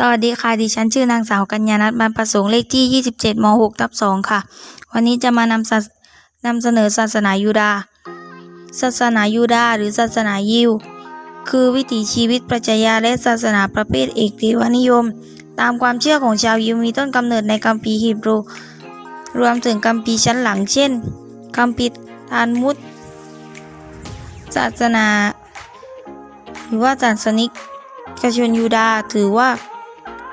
สวัสดีค่ะ ดิฉันชื่อนางสาวกัญญานัทบรรประสงค์เลขที่ 27ม6ทับ2ค่ะ วันนี้จะมานำนำเสนอศาสนายูดา ศาสนายูดาหรือศาสนายิว คือวิถีชีวิตปรัชญาและศาสนาประเภทเอกเทวนิยม ตามความเชื่อของชาวยิวมีต้นกำเนิดในคัมภีร์ฮีบรู รวมถึงคัมภีร์ชั้นหลังเช่นคัมภีร์ทานมุตศาสนา หรือว่าศาสนิกชนยูดาถือว่า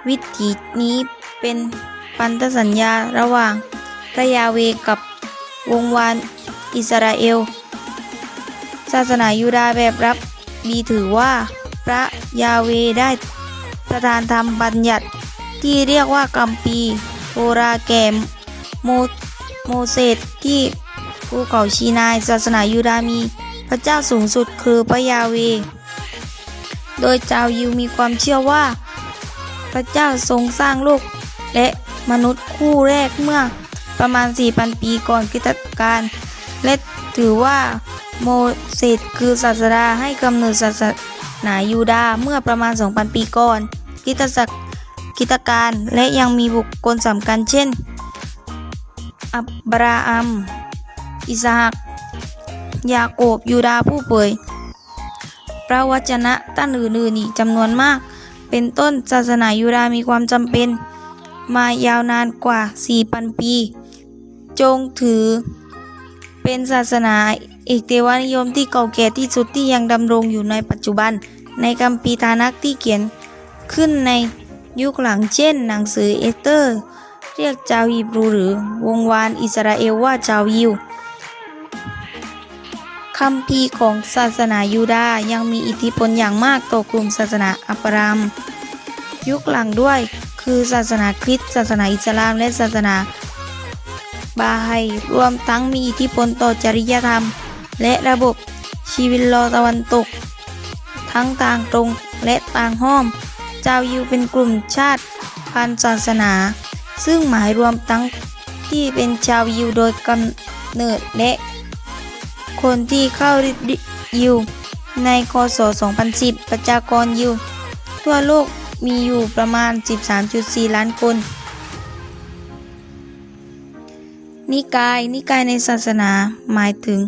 วิถีนี้เป็นพันธสัญญาระหว่างพระยาเวกับวงวานอิสราเอล ศาสนายูดาแบบรับบีถือว่าพระยาเวได้ประทานธรรมบัญญัติที่เรียกว่ากัมปีโบราแก่โมโมเสสที่ภูเขาชีนายศาสนายูดาห์มี พระเจ้าสูงสุดคือพระยาเว โดยชาวยิวมีความเชื่อว่า พระเจ้าทรงสร้างโลก และมนุษย์คู่แรกเมื่อประมาณ 4,000 ปีก่อนคริสตกาลและถือว่าโมเสสคือศาสดาให้กำเนิดศาสนายูดาเมื่อประมาณ 2,000 ปีก่อนคริตศักคริตกาลและยังมีบุคคลสำคัญเช่น อับราฮัม อิสหัก ยาโกบยูดาผู้เผยพระวจนะท่านอื่นๆอีกจำนวนมาก เป็นต้นศาสนายูดาห์มีความจำเป็น มายาวนานกว่า 4,000 ปี จงถือ เป็นศาสนาเอกเทวานิยมที่เก่าแก่ที่สุดที่ยังดำรงอยู่ในปัจจุบัน ในคัมภีทานักที่เขียนขึ้นในยุคหลังเช่น หนังสือเอสเตอร์ เรียกชาวฮีบรูหรือวงวานอิสราเอลว่าชาวยิว คัมภีของศาสนายูดาห์ยังมีอิทธิพลอย่างมากต่อกลุ่มศาสนาอับราม ยุคหลังด้วยคือศาสนาคริสต์ศาสนาอิสลาม และศาสนาบาไฮรวมทั้งมีอิทธิพลต่อจริยธรรม และระบบชีวิตลอตะวันตก ทั้งทางตรงและทางห้อมเจ้ายิวเป็นกลุ่มชาติพันธุ์ศาสนา ซึ่งหมายรวมทั้งที่เป็นชาวยิวโดยกำเนิดและ คนที่เข้ายิวในคศ 2010 ประชากรยิวทั่วโลกมีอยู่ประมาณ 13.4 ล้านคน นิกาย นิกายในศาสนาหมายถึง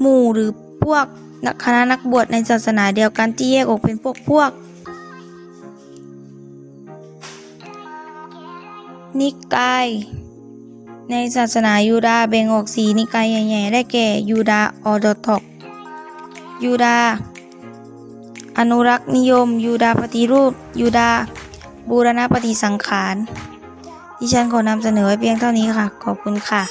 หมู่หรือพวกนักคณะนักบวชในศาสนาเดียวกันที่แยกออกเป็นพวกพวก นิกาย ในศาสนายูดาแบ่งออกสีนิกายใหญ่ๆ ได้แก่ยูดาออร์โดทอกยูดา อนุรักษ์นิยม ยูดาปฏิรูป ยูดา บูรณปฏิสังขาร ดิฉันขอนำเสนอไว้เพียงเท่านี้ค่ะ ขอบคุณค่ะ